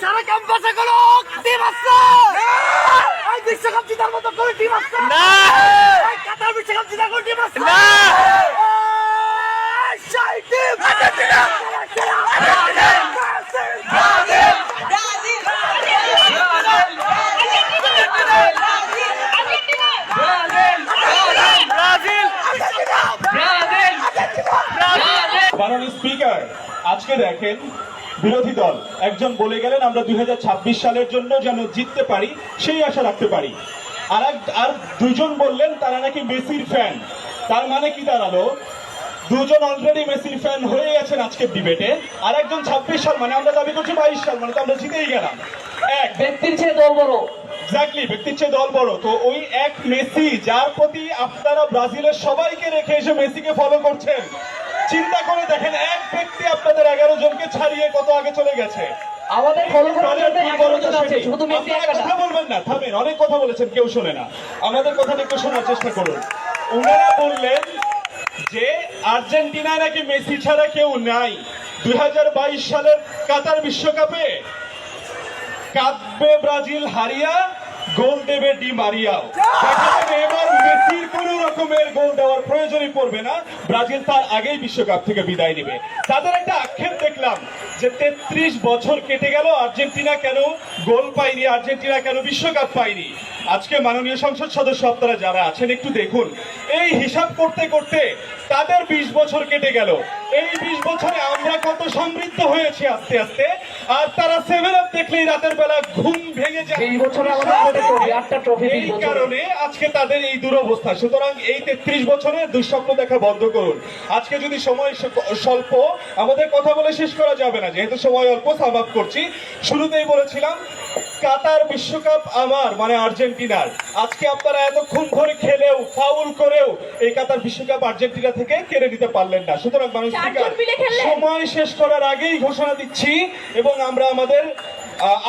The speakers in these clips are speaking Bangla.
সারা ক্যাম্পাসে কোনো টিম আসছে এই বিশ্বকাপ জিতার মতো কোনো টিম আসছে না। এই কাতার বিশ্বকাপ জিতার কোনো টিম আসছে না। সেই টিম! আর্জেন্টিনা! ব্রাজিল! মাননীয় স্পিকার আজকে দেখেন বিরোধী দল। একজন বলে গেলেন আমরা দুই হাজার ছাব্বিশ সালের জন্য যেন জিততে পারি সেই আশা রাখতে পারি। আর এক- আর দুজন বললেন তারা নাকি মেসির ফ্যান তার মানে কি দাঁড়াল? দুজন অলরেডি মেসির ফ্যান হয়ে গেছেন আজকের ডিবেটে আর একজন ছাব্বিশ সাল মানে আমরা দাবি করছি বাইশ সাল মানে তো আমরা জিতেই গেলাম। এক। ব্যক্তির চেয়ে দল বড়। এক্স্যাক্টলি ব্যক্তির চেয়ে দল বড়। তো ওই এক মেসি যার প্রতি আপনারা ব্রাজিলের সবাইকে রেখে এসে মেসিকে ফলো করছেন। চিন্তা করে দেখেন এক ব্যক্তি আপনাদের এগারো জনকে ছাড়িয়ে কত আগে চলে গেছে? আমাদের ফলো করার দলের জন্য এগারো জন দুর্বলতা আছে সেটি। শুধু মেসি আপনারা একা না কথা বলবেন না থামেন অনেক কথা বলেছেন কেউ শোনে না। আমাদের কথাটা একটু শোনার চেষ্টা করুন। ওনারা বললেন যে আর্জেন্টিনায় নাকি মেসি ছাড়া কেউ নাই। দুই হাজার বাইশ সালের কাতার বিশ্বকাপে কাঁদবে ব্রাজিল হারিয়া গোল দেবে ডি মারিয়াও এবার মেসির কোন রকমের গোল দেওয়ার প্রয়োজনই পড়বে না। ব্রাজিল তার আগেই বিশ্বকাপ থেকে বিদায় নেবে। তাদের একটা আক্ষেপ দেখলাম যে তেত্রিশ বছর কেটে গেল আর্জেন্টিনা কেন গোল পায়নি আর্জেন্টিনা কেন বিশ্বকাপ পায়নি? আজকে মাননীয় সংসদ সদস্য আপনারা যারা আছেন একটু দেখুন। এই হিসাব করতে করতে তাদের বিশ বছর কেটে গেল। এই বিশ বছরে আমরা কত সমৃদ্ধ হয়েছি আস্তে আস্তে আর তারা সেভেন আপ দেখলেই রাতের বেলা ঘুম ভেঙে যায়। বিশ বছরে এই কারণে আজকে তাদের এই দুরবস্থা। সুতরাং এই তেত্রিশ বছরে দুঃস্বপ্ন দেখা বন্ধ করুন। আজকে যদি সময় স্বল্প আমাদের কথা বলে শেষ করা যাবে না। যেহেতু সময় অল্প সামাপ করছি। শুরুতেই বলেছিলাম কাতার বিশ্বকাপ আমার মানে আর্জেন্টিনার। আজকে আপনারা এতক্ষণ ধরে খেলেও ফাউল করেও এই কাতার বিশ্বকাপ আর্জেন্টিনা থেকে কেড়ে নিতে পারলেন না। সুতরাং মানুষ সময় শেষ করার আগেই ঘোষণা দিচ্ছি এবং আমরা আমাদের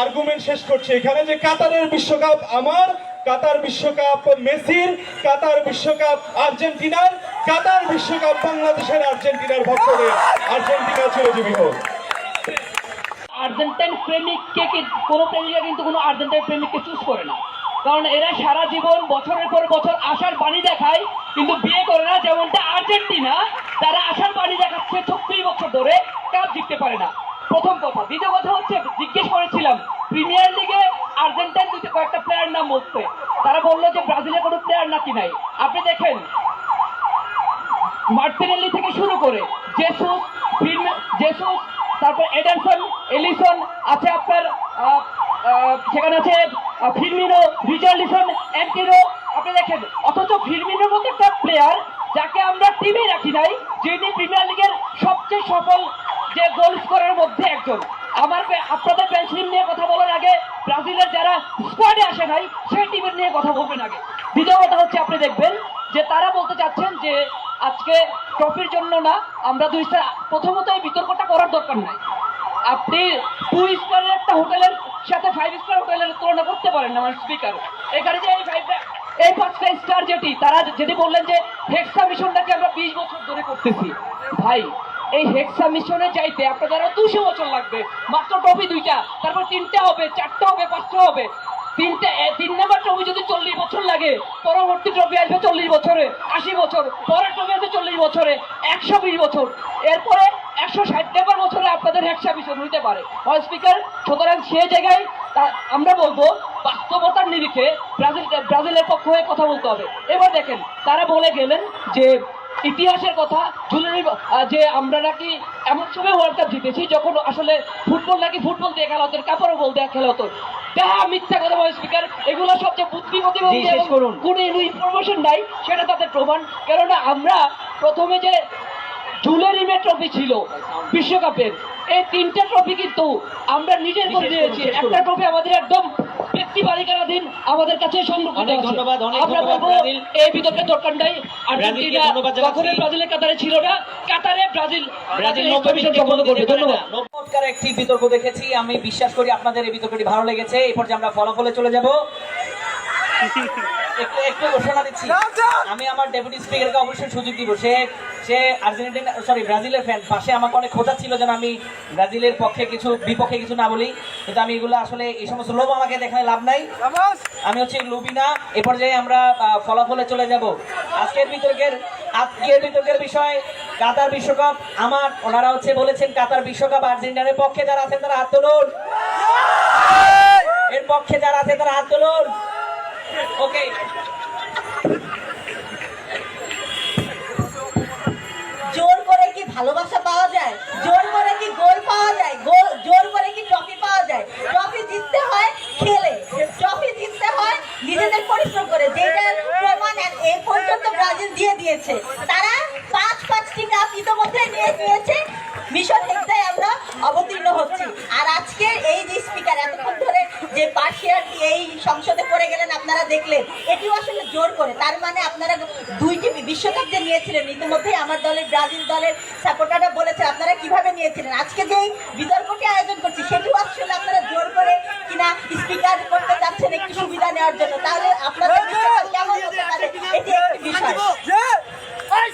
আর্গুমেন্ট শেষ করছি এখানে যে কাতারের বিশ্বকাপ আমার কাতার বিশ্বকাপ মেসির, কাতার বিশ্বকাপ আর্জেন্টিনার, কাতার বিশ্বকাপ বাংলাদেশের আর্জেন্টিনার ভক্তদের। আর্জেন্টিনা চিরজীবী হোক। আর্জেন্টাইন প্রেমিককে কোনো প্রেমিকা কিন্তু কোনো আর্জেন্টাইন প্রেমিককে চুজ করে না। কারণ এরা সারা জীবন বছরের পর বছর আশার বাণী দেখায়, কিন্তু বিয়ে করে না, যেমনটা আর্জেন্টিনা, তারা আশার বাণী দেখাচ্ছে ছত্রিশ বছর ধরে, কাপ জিততে পারে না। প্রথম কথা। দ্বিতীয় কথা হচ্ছে, জিজ্ঞেস করেছিলাম প্রিমিয়ার লিগে আর্জেন্টাইন দুটো কয়েকটা প্লেয়ার নাম বলতে তারা বলল যে ব্রাজিলের কোনো প্লেয়ার নাকি নাই। আপনি দেখেন মার্টিনেল্লি থেকে শুরু করে জেসুস জেসুস তারপর এডারসন এলিসন আছে আপনার সেখানে আছে ফিরমিনো রিচার্লিসন অ্যান্টিনো আপনি দেখেন, অথচ ফিরমিনোর মতো একটা প্লেয়ার যাকে আমরা টিমে রাখি নাই, যিনি প্রিমিয়ার লিগের সবচেয়ে সফল যে গোল স্কোরের মধ্যে একজন। আমার আপনাদের টিম নিয়ে কথা বলার আগে ব্রাজিলের যারা স্কোয়াডে আসে নাই সেই টিমের নিয়ে কথা বলবেন আগে। দ্বিতীয় কথা হচ্ছে আপনি দেখবেন যে তারা বলতে চাচ্ছেন যে আজকে ট্রফির জন্য না, আমরা দুই স্টার প্রথমত এই বিতর্কটা করার দরকার নাই। আপনি টু স্টারের একটা হোটেলের সাথে ফাইভ স্টার হোটেলের তুলনা করতে পারেন না, আমার স্পিকার এখানে যে এই ফাইভ এই পাঁচটা স্টার যেটি, তারা যেটি বললেন যে হেক্সা মিশনটাকে আমরা বিশ বছর ধরে করতেছি। ভাই এই হেক্সা মিশনে যাইতে আপনাদের আরও দুশো বছর লাগবে। মাত্র ট্রফি দুইটা, তারপর তিনটা হবে, চারটা হবে, পাঁচটা হবে। তিনটে তিন নাম্বার ট্রফি যদি চল্লিশ বছর লাগে, পরবর্তী ট্রফি আসবে চল্লিশ বছরে, আশি বছর, পরের ট্রফি আসবে চল্লিশ বছরে, একশো বিশ বছর। এরপরে একশো ষাট নাম্বার বছরে আপনাদের একশো বিশ হইতে পারে। স্পিকার সুতরাং সে জায়গায় আমরা বলব, বাস্তবতার নিরিখে ব্রাজিল, ব্রাজিলের পক্ষ হয়ে কথা বলতে হবে। এবার দেখেন, তারা বলে গেলেন যে ইতিহাসের কথা জুলের যে আমরা নাকি এমন সময় ওয়ার্ল্ড কাপ জিতেছি যখন আসলে ফুটবল নাকি ফুটবল দিয়ে খেলা হতো কাপড় বল দিয়ে খেলা হতো। যাহা মিথ্যা কথা বলে স্পিকার এগুলো সবচেয়ে বুদ্ধিমতী করুন। কোনো ইনফরমেশন নাই সেটা তাদের প্রমাণ। কেননা আমরা প্রথমে যে জুলেরিমে ট্রফি ছিল বিশ্বকাপের এই তিনটা ট্রফি কিন্তু আমরা নিজের করে নিয়েছি একটা ট্রফি আমাদের একদম ব্যক্তি বালিকারাধীন আমাদের কাছে সংরক্ষিত ধন্যবাদ, আমরা বলব এই বিতর্কের দরকার নাই। আর্জেন্টিনা কখনোই ব্রাজিলের কাতারে ছিল না। কাতারে ব্রাজিল ব্রাজিল করবে। ধন্যবাদ। একটি বিতর্ক দেখেছি। আমি বিশ্বাস করি আপনাদের এই বিতর্কটি ভালো লেগেছে। এরপর যে আমরা ফলাফলে চলে যাব। একটু একটু ঘোষণা দিচ্ছি। আমি আমার ডেপুটি স্পিকারকে অবশ্যই সুযোগ দিব। সে সে আর্জেন্টিনা সরি ব্রাজিলের ফ্যান পাশে আমাকে অনেক খোঁজা ছিল যেন আমি ব্রাজিলের পক্ষে কিছু বিপক্ষে কিছু না বলি। কিন্তু আমি এগুলো আসলে এই সমস্ত লোভ আমাকে দেখায় লাভ নাই। আমি হচ্ছে এ পর্যায়ে আমরা ফলাফলে চলে যাব। আজকের বিতর্কের আজকের বিতর্কের বিষয় কাতার বিশ্বকাপ। আমার ওনারা হচ্ছে বলেছেন কাতার বিশ্বকাপ আর্জেন্টিনার পক্ষে যারা আছেন তারা হাত তুলুন এর পক্ষে যারা আছে তারা হাত তুলুন জোর করে কি ভালোবাসা পাওয়া যায়? জোর করে কি গোল পাওয়া যায়? গোল, জোর করে কি ট্রফি পাওয়া যায়? ট্রফি জিততে হয় খেলে। ট্রফি জিততে হয় নিজেদের পরিশ্রম করে। যেটার প্রমাণ পর্যন্ত ব্রাজিল দিয়ে দিয়েছে। তারা পাঁচ পাঁচটি কাপ ইতোমধ্যে নিয়ে নিয়েছে মিশন হেক্সায় আমরা অবতীর্ণ হচ্ছি আর আজকের এই যে স্পিকার এতক্ষণ ধরে যে পার্সিয়ালটি এই সংসদে পড়ে গেলেন আপনারা দেখলেন এটিও আসলে জোর করে। তার মানে আপনারা দুইটি বিশ্বকাপ যে নিয়েছিলেন। ইতিমধ্যেই আমার দলের ব্রাজিল দলের সাপোর্টাররা বলেছে আপনারা কীভাবে নিয়েছিলেন? আজকে যেই বিতর্কটি আয়োজন করছি সেটিও আসলে আপনারা জোর করে কিনা স্পিকার করতে যাচ্ছেন একটু সুবিধা নেওয়ার জন্য। তাহলে আপনাদের বিশ্বকাপ কেমন হতে পারে এটি একটি বিষয়।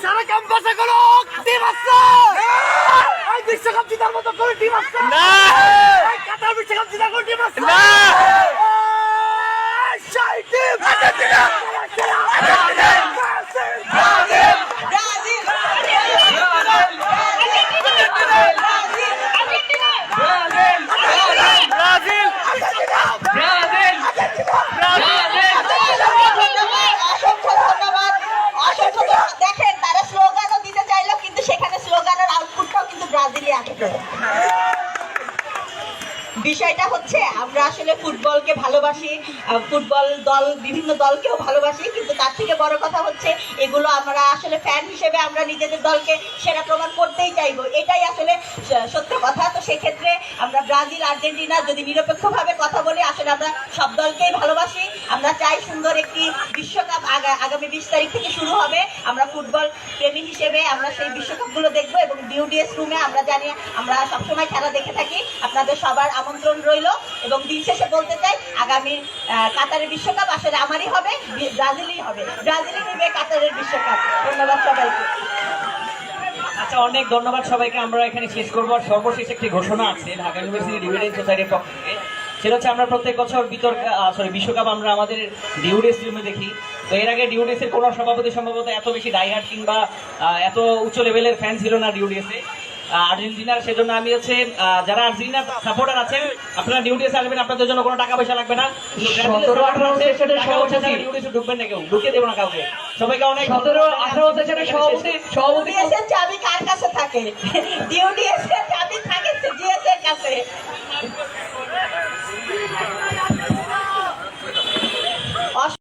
সারা ক্যাম্পাসে কোনো টিম আছে? বিশ্বকাপ জেতার মতো কোনো টিম আছে? না। কাতার বিশ্বকাপ জেতার কোনো টিম আছে? না। সেই টিম আর্জেন্টিনা আর্জেন্টিনা ব্রাজিল অসংখ্য ধন্যবাদ অসংখ্য ধন্যবাদ দেখেন তারা স্লোগানও দিতে চাইলো কিন্তু সেখানে স্লোগানের আউটপুটটাও কিন্তু ব্রাজিলই আসবে বিষয়টা হচ্ছে, আমরা আসলে ফুটবলকে ভালোবাসি ফুটবল দল, বিভিন্ন দলকেও ভালোবাসি, কিন্তু তার থেকে বড় কথা হচ্ছে, এগুলো আমরা আসলে ফ্যান হিসেবে আমরা নিজেদের দলকে সেরা প্রমাণ করতেই চাইব। এটাই আসলে সত্য কথা। তো সেক্ষেত্রে আমরা ব্রাজিল, আর্জেন্টিনা যদি নিরপেক্ষভাবে কথা বলি, আসলে আমরা সব দলকেই ভালোবাসি। আমরা চাই সুন্দর একটি বিশ্বকাপ আগা- আগামী বিশ তারিখ থেকে শুরু হবে। আমরা ফুটবল প্রেমী হিসেবে আমরা সেই বিশ্বকাপগুলো দেখব এবং ডিউডিএস রুমে আমরা জানি, আমরা সবসময় খেলা দেখে থাকি। আপনাদের সবার আমন্ত্রণ রইল এবং দিন শেষে বলতে চাই, আগামী কাতারের বিশ্বকাপ আসলে আমারই হবে ব্রাজিলই হবে। ব্রাজিলই নেবে কাতারের বিশ্বকাপ। ধন্যবাদ সবাইকে। আচ্ছা অনেক ধন্যবাদ সবাইকে। আমরা এখানে শেষ করব। আর সর্বশেষ একটি ঘোষণা আছে ঢাকা ইউনিভার্সিটি ডিভিডেন্ট সোসাইটির পক্ষ থেকে। সেটা হচ্ছে আমরা প্রত্যেক বছর বিতর্ক সরি বিশ্বকাপ আমরা আমাদের ডিউডেস রুমে দেখি। তো এর আগে ডিউডেসের কোনো সভাপতি সম্ভবত এত বেশি ডাইহার্ট কিংবা এত উচ্চ লেভেলের ফ্যান ছিল না ডিউডেসে। আর্জেন্টিনার সেজন্য আমি হচ্ছে যারা আর্জেন্টিনার সাপোর্টার আছেন আপনারা ডিউডিএসে আসবেন আপনাদের জন্য কোনো টাকা পয়সা লাগবে না। সতেরো আঠারো ডিউডিএসে ঢুকবেন না কেউ ঢুকে দেবো না কাউকে। সবাইকে অনেক সতেরো আঠারো সেশনের সভাপতি সভাপতি চাবি কার কাছে থাকে? ডিউডিএস চাবি থাকে জিএস এর কাছে।